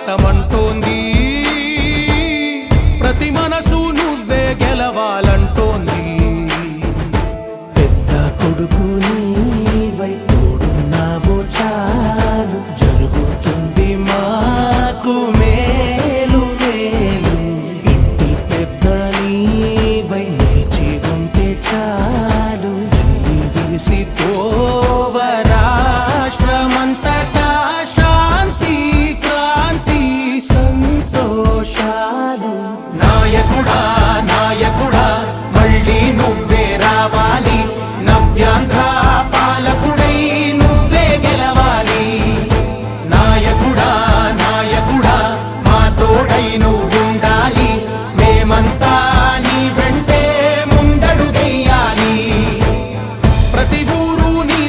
భారతమంటోంది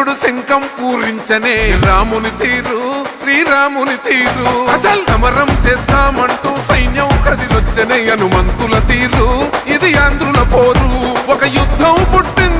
కృష్ణుడు శంఖం పూరించనే. రాముని తీరు శ్రీరాముని తీరు. అజల్ సమరం చేద్దామంటూ సైన్యం కదిలొచ్చనే. హనుమంతుల తీరు ఇది ఆంధ్రుల పోరు. ఒక యుద్ధం పుట్టింది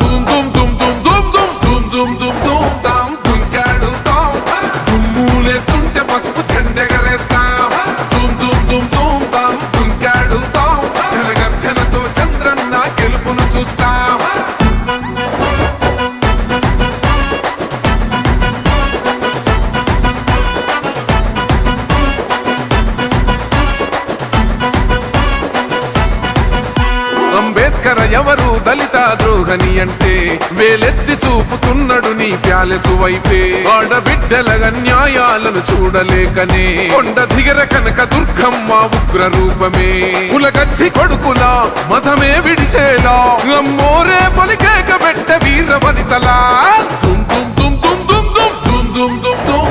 వైపును చూస్తావా? అంబేద్కర్ ఎవరు దళిత ద్రోహని అంటే వేలెత్తి చూపుతున్నాడు నీ ప్యాలెసు వైపే ఆడబిడ్డల న్యాయాలను చూడలేకనే కొండ దిగర కనక దుర్గమ్మ ఉగ్ర రూపమే కులగచ్చి కొడుకులా మతమే విడిచేలా అమ్మోరే పలికేక పెట్ట వీర వనితలా దుమ్ దుమ్ దుమ్ దుమ్ దుమ్ దుమ్ దుమ్ దుమ్ దుమ్ దుమ్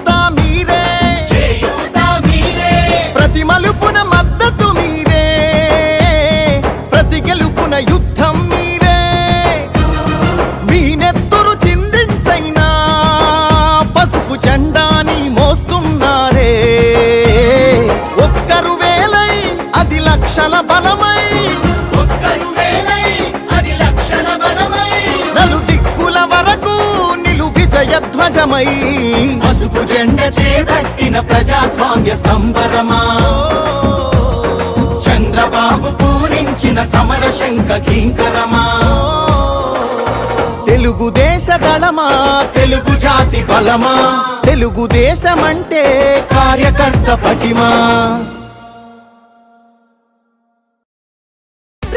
బలమై నలు దిక్కుల వరకు నిలు విజయ ధ్వజమై. పసుపు జెండ చేపట్టిన ప్రజాస్వామ్య సంబరమా? చంద్రబాబు పూరించిన సమర శంఖ కింకరమా? తెలుగుదేశ దళమా? తెలుగు జాతి బలమా? తెలుగుదేశమంటే కార్యకర్త పటిమా?